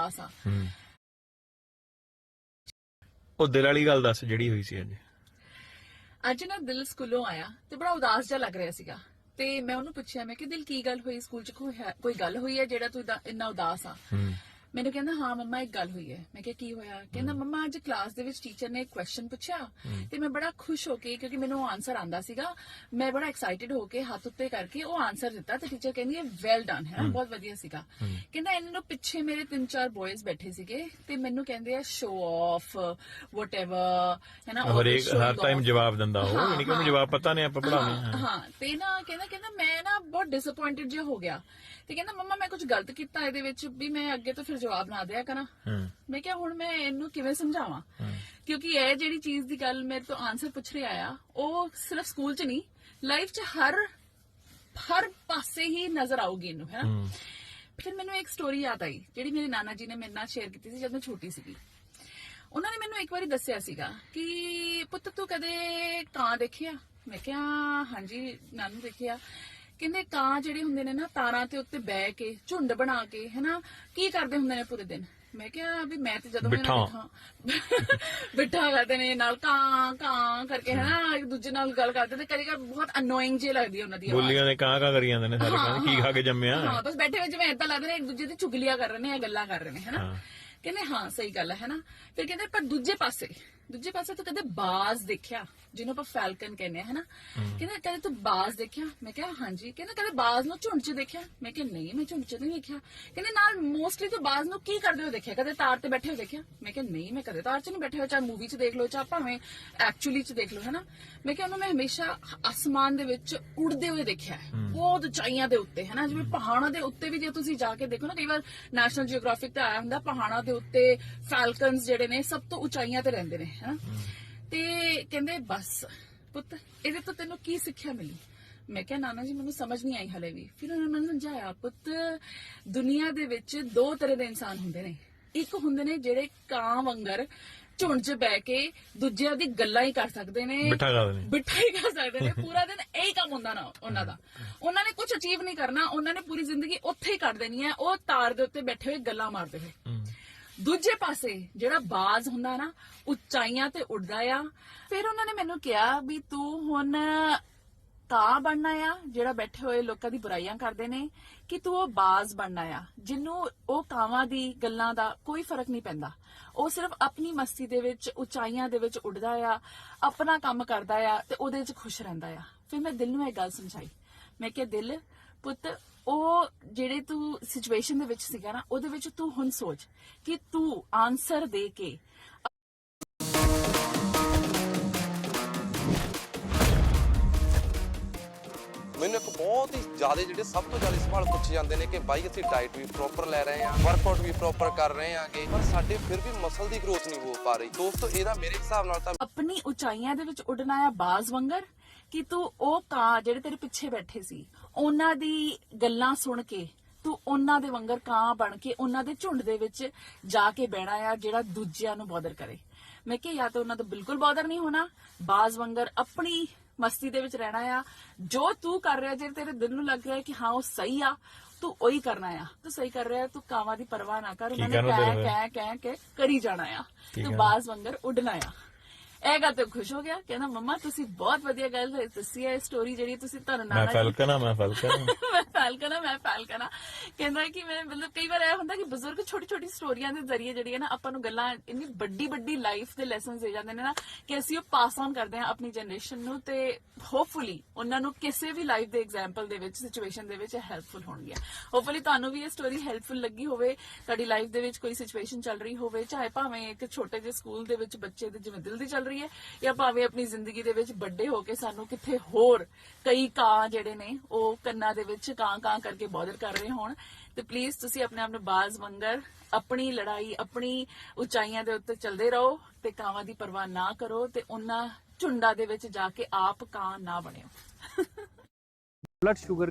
ਆਸਾ ਹੂੰ। ਉਹ ਦਿਲ ਵਾਲੀ ਗੱਲ ਦੱਸ ਜਿਹੜੀ ਹੋਈ ਸੀ ਅੱਜ। ਅੱਜ ਨਾ ਦਿਲ ਸਕੂਲੋਂ ਆਇਆ ਤੇ ਬੜਾ ਉਦਾਸ ਜਿਹਾ ਲੱਗ ਰਿਹਾ ਸੀਗਾ। ਤੇ ਮੈਂ ਉਹਨੂੰ ਪੁੱਛਿਆ ਮੈਂ ਕਿ ਦਿਲ ਕੀ ਗੱਲ ਹੋਈ? ਸਕੂਲ 'ਚ ਕੋਈ ਹੈ- ਕੋਈ ਗੱਲ ਹੋਈ ਹੈ ਜਿਹੜਾ ਤੂੰ ਇਦਾਂ- ਇੰਨਾ ਉਦਾਸ ਆ? ਹੂੰ। ਮੈਨੂੰ ਕਹਿੰਦਾ ਹਾਂ ਮੰਮਾ ਇੱਕ ਗੱਲ ਹੋਈ ਹੈ। ਮੈਂ ਕਿਹਾ ਕੀ ਹੋਇਆ? ਕਹਿੰਦਾ ਮੰਮਾ ਅੱਜ ਕਲਾਸ ਦੇ ਵਿੱਚ ਟੀਚਰ ਨੇ ਇੱਕ ਕੁਐਸਚਨ ਪੁੱਛਿਆ ਤੇ ਮੈਂ ਬੜਾ ਖੁਸ਼ ਹੋ ਕੇ ਕਿਉਂਕਿ ਮੈਨੂੰ ਆਨਸਰ ਆਂਦਾ ਸੀਗਾ ਮੈਂ ਬੜਾ ਐਕਸਾਈਟਿਡ ਹੋ ਕੇ ਹੱਥ ਉੱਤੇ ਕਰਕੇ ਉਹ ਆਨਸਰ ਦਿੱਤਾ ਤੇ ਟੀਚਰ ਕਹਿੰਦੀ ਹੈ ਵੈਲ ਡਨ ਹੈ ਬਹੁਤ ਵਧੀਆ ਸੀਗਾ। ਕਹਿੰਦਾ ਇਹਨਾਂ ਨੂੰ ਪਿੱਛੇ ਮੇਰੇ ਤਿੰਨ ਚਾਰ ਬॉयਜ਼ ਬੈਠੇ ਸੀਗੇ ਤੇ ਮੈਨੂੰ ਕਹਿੰਦੇ ਆ ਸ਼ੋ ਆਫ ਵਟਐਵਰ ਹੈ ਨਾ ਹਰੇਕ showing ਹਰ ਟਾਈਮ। ਜਵਾਬ ਦਿੰਦਾ ਉਹ ਹਾਂ, ਯਾਨੀ ਕਿ ਉਹਨੂੰ। ਜਵਾਬ ਪਤਾ ਨਹੀਂ ਆਪਾਂ ਪੜਾਉਣੇ ਹਾਂ। ਹਾਂ ਤੇ ਨਾ ਕਹਿੰਦਾ ਕਹਿੰਦਾ ਮੈਂ ਨਾ ਬਹੁਤ ਡਿਸਪਾਇੰਟਡ ਜਿਹਾ ਹੋ ਗਿਆ। ਤੇ ਕਹਿੰਦਾ ਮੰਮਾ ਮੈਂ ਕੁਝ ਗਲਤ ਕੀਤਾ ਇਹਦੇ ਵਿੱਚ ਵੀ ਮੈਂ ਅੱਗੇ ਤੋਂ ਫਿਰ ਜਵਾਬ ਨਾ ਦਿਆ ਕਰਾਂ। ਮੈਂ ਕਿਹਾ ਹੁਣ ਮੈਂ ਇਹਨੂੰ ਕਿਵੇਂ ਸਮਝਾਵਾਂ? ਕਿਉਂਕਿ ਇਹ ਜਿਹੜੀ ਚੀਜ਼ ਦੀ ਗੱਲ ਮੇਰੇ ਤੋਂ ਆਨਸਰ ਪੁੱਛ ਰਿਹਾ ਆ ਉਹ ਸਿਰਫ ਸਕੂਲ 'ਚ ਨਹੀਂ ਲਾਈਫ 'ਚ ਹਰ ਹਰ ਪਾਸੇ ਹੀ ਨਜ਼ਰ ਆਊਗੀ ਇਹਨੂੰ ਹੈ ਨਾ? ਫਿਰ ਮੈਨੂੰ ਇੱਕ ਸਟੋਰੀ ਯਾਦ ਆਈ ਜਿਹੜੀ ਮੇਰੇ ਨਾਨਾ ਜੀ ਨੇ ਮੇਰੇ ਨਾਲ ਸ਼ੇਅਰ ਕੀਤੀ ਸੀ ਜਦ ਮੈਂ ਛੋਟੀ ਸੀਗੀ। ਉਹਨਾਂ ਨੇ ਮੈਨੂੰ ਇੱਕ ਵਾਰੀ ਦੱਸਿਆ ਸੀਗਾ ਕਿ ਪੁੱਤ ਤੂੰ ਕਦੇ ਕਾਂ ਦੇਖਿਆ? ਮੈਂ ਕਿਹਾ ਹਾਂਜੀ ਨਾਨੂ ਦੇਖਿਆ। ਕਹਿੰਦੇ ਕਾਂ ਜਿਹੜੇ ਹੁੰਦੇ ਨੇ ਨਾ ਤਾਰਾਂ ਤੇ ਉੱਤੇ ਬਹਿ ਕੇ ਝੁੰਡ ਬਣਾ ਕੇ ਹੈਨਾ ਕੀ ਕਰਦੇ ਹੁੰਦੇ ਨੇ ਪੂਰੇ ਦਿਨ? ਮੈਂ ਕਿਹਾ ਵੀ ਮੈਂ ਤੇ ਜਦੋਂ ਬਿੱਠਾ। ਬਿਠਾ ਬਿਠਾ ਕਰਦੇ ਨੇ ਨਾਲ ਕਾਂ ਕਾਂ ਕਰਕੇ ਹੈਨਾ ਇੱਕ ਦੂਜੇ ਨਾਲ ਗੱਲ ਕਰਦੇ ਤੇ ਕਦੀ ਕਦੀ ਬਹੁਤ ਅਨੋਇੰਗ ਜੇ ਲੱਗਦੀ ਹੈ ਉਹਨਾਂ ਦੀ ਆਵਾਜ਼। ਬੋਲੀਆਂ ਦੇ ਕਾਂ ਕਾਂ ਕਰੀ ਜਾਂਦੇ ਨੇ ਸਾਰੇ ਕਹਿੰਦੇ ਕੀ ਖਾ ਕੇ ਜੰਮਿਆ? ਹਾਂ ਬਸ ਬੈਠੇ ਹੋਏ ਜਿਵੇਂ ਏਦਾਂ ਲੱਗਦਾ ਨੇ ਇੱਕ ਦੂਜੇ ਦੀ ਚੁਗਲੀਆਂ ਕਰ ਰਹੇ ਨੇ ਜਾਂ ਗੱਲਾਂ ਕਰ ਰਹੇ ਨੇ ਹੈਨਾ। ਕਹਿੰਦੇ ਹਾਂ ਸਹੀ ਗੱਲ ਹੈ ਹੈਨਾ। ਫਿਰ ਕਹਿੰਦੇ ਪਰ ਦੂਜੇ ਪਾਸੇ ਦੂਜੇ ਪਾਸੇ ਤੂੰ ਕਦੇ ਬਾਜ਼ ਦੇਖਿਆ। ਜਿਹਨੂੰ ਆਪਾਂ ਫੈਲਕਨ ਕਹਿੰਦੇ ਆ ਹੈਨਾ? ਕਹਿੰਦੇ ਕਦੇ ਤੂੰ ਬਾਜ਼ ਦੇਖਿਆ? ਮੈਂ ਕਿਹਾ ਹਾਂਜੀ। ਕਹਿੰਦੇ ਕਦੇ ਬਾਜ਼ ਨੂੰ ਝੁੰਡ 'ਚ ਦੇਖਿਆ? ਮੈਂ ਕਿਹਾ ਨਹੀਂ ਮੈਂ ਝੁੰਡ 'ਚ ਨਹੀਂ ਦੇਖਿਆ। ਕਹਿੰਦੇ ਨਾਲ ਮੋਸਟਲੀ ਤੂੰ ਬਾਜ਼ ਨੂੰ ਕੀ ਕਰਦੇ ਹੋਏ ਦੇਖਿਆ? ਕਦੇ ਤਾਰ ਤੇ ਬੈਠੇ ਹੋਏ ਦੇਖਿਆ? ਮੈਂ ਕਿਹਾ ਨਹੀਂ ਮੈਂ ਕਦੇ ਤਾਰ 'ਚ ਨਹੀਂ ਬੈਠੇ ਹੋਏ। ਚਾਹੇ ਮੂਵੀ 'ਚ ਦੇਖ ਲਓ ਚਾਹੇ ਭਾਵੇਂ ਐਕਚੁਅਲੀ 'ਚ ਦੇਖ ਲਓ ਹੈਨਾ? ਮੈਂ ਕਿਹਾ ਉਹਨੂੰ ਮੈਂ ਹਮੇਸ਼ਾ ਅਸਮਾਨ ਦੇ ਵਿੱਚ ਉੜਦੇ ਹੋਏ ਦੇਖਿਆ ਹੈ। ਬਹੁਤ ਉਚਾਈਆਂ ਦੇ ਉੱਤੇ ਹੈਨਾ? ਜਿਵੇਂ ਪਹਾੜਾਂ ਦੇ ਉੱਤੇ ਵੀ ਜੇ ਤੁਸੀਂ ਜਾ ਕੇ ਦੇਖੋ ਨਾ ਕਈ ਵਾਰ ਨੈਸ਼ਨਲ ਜੀਓਗ੍ਰਾਫਿਕ ਤੇ ਆਇਆ ਹੁੰਦਾ ਪਹਾੜਾਂ ਦੇ ਉੱਤੇ ਫੈਲਕਨਸ ਜਿਹੜੇ ਨੇ ਸਭ ਤੋਂ ਉਚਾਈਆਂ ਤੇ ਰਹਿੰਦੇ ਨੇ ਹੈਨਾ? ਤੇ ਕਹਿੰਦੇ ਬਸ ਪੁੱਤ ਇਹਦੇ ਤੋਂ ਤੈਨੂੰ ਕੀ ਸਿੱਖਿਆ ਮਿਲੀ? ਮੈਂ ਕਿਹਾ ਨਾਨਾ ਜੀ ਮੈਨੂੰ ਸਮਝ ਨਹੀਂ ਆਈ ਹਲੇ ਵੀ। ਫਿਰ ਉਹਨਾਂ ਨੇ ਮੈਨੂੰ ਸਮਝਾਇਆ ਪੁੱਤ ਦੁਨੀਆ ਦੇ ਵਿੱਚ ਦੋ ਤਰ੍ਹਾਂ ਦੇ ਇਨਸਾਨ ਹੁੰਦੇ ਨੇ। ਇੱਕ ਹੁੰਦੇ ਨੇ ਜਿਹੜੇ ਕਾਂ ਵਾਂਗਰ ਝੁੰਡ 'ਚ ਬਹਿ ਕੇ ਦੂਜਿਆਂ ਦੀ ਗੱਲਾਂ ਹੀ ਕਰ ਸਕਦੇ ਨੇ। ਬਿਠਾ ਹੀ ਕਰ ਸਕਦੇ ਨੇ। ਪੂਰਾ ਦਿਨ ਇਹੀ ਕੰਮ ਹੁੰਦਾ ਨਾ ਉਹਨਾਂ ਦਾ। ਉਹਨਾਂ ਨੇ ਕੁਝ ਅਚੀਵ ਨਹੀਂ ਕਰਨਾ ਉਹਨਾਂ ਨੇ ਪੂਰੀ ਜ਼ਿੰਦਗੀ ਉੱਥੇ ਹੀ ਕੱਢ ਦੇਣੀ ਹੈ। ਉਹ ਤਾਰ ਦੇ ਉੱਤੇ ਬੈਠੇ ਹੋਏ ਗੱਲਾਂ ਮਾਰਦੇ ਹੋਏ। ਹੂੰ। ਦੂਜੇ ਪਾਸੇ ਜਿਹੜਾ ਬਾਜ਼ ਹੁੰਦਾ ਨਾ ਉਚਾਈਆਂ ਤੇ ਉੱਡਦਾ ਆ। ਫਿਰ ਉਹਨਾਂ ਨੇ ਮੈਨੂੰ ਕਿਹਾ ਵੀ ਤੂੰ ਹੁਣ ਕਾਂ ਬਣਨਾ ਆ, ਜਿਹੜਾ ਬੈਠੇ ਹੋਏ ਲੋਕਾਂ ਦੀ ਬੁਰਾਈਆਂ ਕਰਦੇ ਨੇ, ਕਿ ਤੂੰ ਉਹ ਬਾਜ਼ ਬਣਨਾ ਆ, ਜਿਹਨੂੰ ਉਹ ਕਾਵਾਂ ਦੀ ਗੱਲਾਂ ਦਾ ਕੋਈ ਫ਼ਰਕ ਨਹੀਂ ਪੈਂਦਾ। ਉਹ ਸਿਰਫ ਆਪਣੀ ਮਸਤੀ ਦੇ ਵਿੱਚ, ਉਚਾਈਆਂ ਦੇ ਵਿੱਚ ਉੱਡਦਾ ਆ, ਆਪਣਾ ਕੰਮ ਕਰਦਾ ਆ ਤੇ ਉਹਦੇ ਵਿੱਚ ਖੁਸ਼ ਰਹਿੰਦਾ ਆ। ਫਿਰ ਮੈਂ ਦਿਲ ਨੂੰ ਇਹ ਗੱਲ ਸਮਝਾਈ। ਮੈਂ ਕਿਹਾ, ਦਿਲ ਪੁੱਤ ਉਹ ਜਿਹੜੇ ਤੂੰ ਸਿਚੁਏਸ਼ਨ ਦੇ ਵਿੱਚ ਸੀਗਾ ਨਾ ਉਹਦੇ ਵਿੱਚ ਤੂੰ ਹੁਣ ਸੋਚ ਕਿ ਤੂੰ ਆਨਸਰ ਦੇ ਕੇ ਮੈਨੂੰ ਇੱਕ ਬਹੁਤ ਹੀ ਜ਼ਿਆਦਾ ਜਿਹੜੇ ਸਭ ਤੋਂ ਜ਼ਿਆਦਾ ਸਵਾਲ ਪੁੱਛੇ ਜਾਂਦੇ ਨੇ ਕਿ ਬਾਈ ਅਸੀਂ ਡਾਈਟ ਵੀ ਪ੍ਰੋਪਰ ਲੈ ਰਹੇ ਹਾਂ ਵਰਕਆਊਟ ਵੀ ਪ੍ਰੋਪਰ ਕਰ ਰਹੇ ਹਾਂਗੇ ਪਰ ਸਾਡੇ ਫਿਰ ਵੀ ਮਸਲ ਦੀ ਗਰੋਥ ਨਹੀਂ ਹੋ ਪਾ ਰਹੀ। ਦੋਸਤੋ ਇਹਦਾ ਮੇਰੇ ਹਿਸਾਬ ਨਾਲ ਤਾਂ ਆਪਣੀ ਉਚਾਈਆਂ ਦੇ ਵਿੱਚ ਉੱਡਣਾ ਆ ਬਾਜ਼ ਵਾਂਗਰ ਕਿ ਤੂੰ ਉਹ ਕਾਂ ਜਿਹੜੇ ਤੇਰੇ ਪਿੱਛੇ ਬੈਠੇ ਸੀ ਉਹਨਾਂ ਦੀ ਗੱਲਾਂ ਸੁਣ ਕੇ ਤੂੰ ਉਹਨਾਂ ਦੇ ਵਾਂਗਰ ਕਾਂ ਬਣ ਕੇ ਉਹਨਾਂ ਦੇ ਝੁੰਡ ਦੇ ਵਿੱਚ ਜਾ ਕੇ ਬਹਿਣਾ ਆ ਜਿਹੜਾ ਦੂਜਿਆਂ ਨੂੰ ਬੌਦਰ ਕਰੇ। ਮੈਂ ਕਿਹਾ ਜਾਂ ਤਾਂ ਉਹਨਾਂ ਤੋਂ ਬਿਲਕੁਲ ਬੌਦਰ ਨਹੀਂ ਹੋਣਾ। ਬਾਜ਼ ਵਾਂਗਰ ਆਪਣੀ ਮਸਤੀ ਦੇ ਵਿੱਚ ਰਹਿਣਾ ਆ। ਜੋ ਤੂੰ ਕਰ ਰਿਹਾ ਜੇ ਤੇਰੇ ਦਿਲ ਨੂੰ ਲੱਗ ਰਿਹਾ ਕਿ ਹਾਂ ਉਹ ਸਹੀ ਆ ਤੂੰ ਉਹੀ ਕਰਨਾ ਆ। ਤੂੰ ਸਹੀ ਕਰ ਰਿਹਾ ਤੂੰ ਕਾਵਾਂ ਦੀ ਪਰਵਾਹ ਨਾ ਕਰ। ਉਹਨਾਂ ਨੇ ਕਹਿ? ਕਹਿ ਕਹਿ ਕੇ ਕਰੀ ਜਾਣਾ ਆ। ਤੂੰ। ਬਾਜ਼ ਵਾਂਗਰ ਉੱਡਣਾ ਆ। ਇਹ ਗੱਲ ਤੇ ਖੁਸ਼ ਹੋ ਗਿਆ ਕਹਿੰਦਾ ਮੰਮਾ ਤੁਸੀਂ ਬਹੁਤ ਵਧੀਆ ਗੱਲ ਦੱਸੀ ਹੈ ਸਟੋਰੀ ਜਿਹੜੀ ਤੁਸੀਂ ਤੁਹਾਨੂੰ ਮੈਂ ਜੀ ਫੈਲਕਨ ਆ ਮੈਂ ਫੈਲਕਨ ਆ। ਮੈਂ ਫੈਲਕਨ ਆ ਮੈਂ ਫੈਲਕਨ ਆ ਕਹਿੰਦਾ ਕਿ ਮੈਂ ਮਤਲਬ ਕਈ ਵਾਰ ਇਹ ਹੁੰਦਾ ਕਿ ਬਜ਼ੁਰਗ ਛੋਟੀ ਛੋਟੀ ਸਟੋਰੀਆਂ ਦੇ ਜ਼ਰੀਏ ਜਿਹੜੀ ਹੈ ਨਾ ਆਪਾਂ ਨੂੰ ਗੱਲਾਂ ਇੰਨੀ ਵੱਡੀ ਵੱਡੀ ਲਾਈਫ ਦੇ ਲੈਸਨਸ ਦੇ ਜਾਂਦੇ ਨੇ ਨਾ ਕਿ ਅਸੀਂ ਉਹ ਪਾਸ ਔਨ ਕਰਦੇ ਹਾਂ ਆਪਣੀ ਜਨਰੇਸ਼ਨ ਨੂੰ ਤੇ ਹੋਪਫੁਲੀ ਉਹਨਾਂ ਨੂੰ ਕਿਸੇ ਵੀ ਲਾਈਫ ਦੇ ਐਗਜ਼ਾਮਪਲ ਦੇ ਵਿੱਚ ਸਿਚੁਏਸ਼ਨ ਦੇ ਵਿੱਚ ਹੈਲਪਫੁਲ ਹੋਣਗੀਆਂ ਹੋਪਫੁਲੀ ਤੁਹਾਨੂੰ ਵੀ ਇਹ ਸਟੋਰੀ ਹੈਲਪਫੁਲ ਲੱਗੀ ਹੋਵੇ ਤੁਹਾਡੀ ਲਾਈਫ ਦੇ ਵਿੱਚ ਕੋਈ ਸਿਚੁਏਸ਼ਨ ਚੱਲ ਰਹੀ ਹੋਵੇ ਚਾਹੇ ਭਾਵੇਂ ਇੱਕ ਛੋਟੇ ਜਿਹੇ ਸਕੂਲ ਦੇ ਵਿੱਚ ਬੱਚੇ ਦੇ ਜਿਵੇਂ ਦਿਲ ਦੀ ਚੱਲ ਰਹੀ ਹੈ ਜਾਂ ਭਾਵੇਂ ਆਪਣੀ ਜ਼ਿੰਦਗੀ ਦੇ ਵਿੱਚ ਵੱਡੇ ਹੋ ਕੇ ਸਾਨੂੰ ਕਿੱਥੇ ਹੋਰ ਕਈ ਕਾਂ ਜਿਹੜੇ ਨੇ, ਉਹ ਕੰਨਾਂ ਦੇ ਵਿੱਚ ਕਾਂ ਕਾਂ ਕਰਕੇ ਬੌਦਰ ਕਰ ਰਹੇ ਹੋਣ। ਤੇ ਪਲੀਜ਼ ਤੁਸੀਂ ਆਪਣੇ ਆਪ ਨੂੰ ਬਾਜ਼ ਮੰਗਰ, ਆਪਣੀ ਲੜਾਈ, ਆਪਣੀ ਉਚਾਈਆਂ ਦੇ ਉੱਤੇ ਚੱਲਦੇ ਰਹੋ ਤੇ ਕਾਵਾਂ ਦੀ ਪਰਵਾਹ ਨਾ ਕਰੋ ਤੇ ਉਹਨਾਂ ਝੁੰਡਾਂ ਦੇ ਵਿੱਚ ਜਾ ਕੇ ਆਪ ਕਾਂ ਨਾ ਬਣਿਓ। Blood sugar